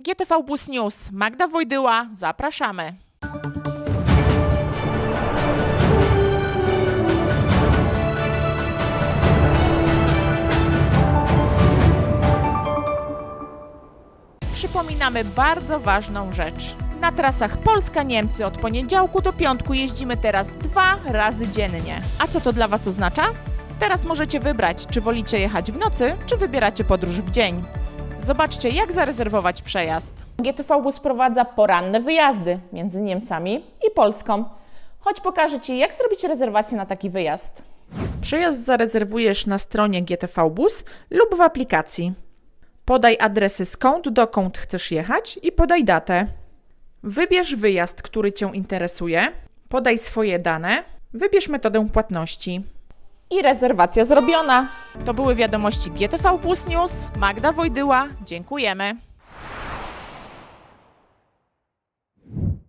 GTV Bus News, Magda Wojdyła, zapraszamy. Przypominamy bardzo ważną rzecz. Na trasach Polska-Niemcy od poniedziałku do piątku jeździmy teraz dwa razy dziennie. A co to dla Was oznacza? Teraz możecie wybrać, czy wolicie jechać w nocy, czy wybieracie podróż w dzień. Zobaczcie, jak zarezerwować przejazd. GTV Bus prowadza poranne wyjazdy między Niemcami i Polską. Chodź pokażę Ci, jak zrobić rezerwację na taki wyjazd. Przyjazd zarezerwujesz na stronie GTV Bus lub w aplikacji. Podaj adresy skąd dokąd chcesz jechać i podaj datę. Wybierz wyjazd, który Cię interesuje, podaj swoje dane, wybierz metodę płatności. I rezerwacja zrobiona. To były wiadomości GTV Plus News. Magda Wojdyła, dziękujemy.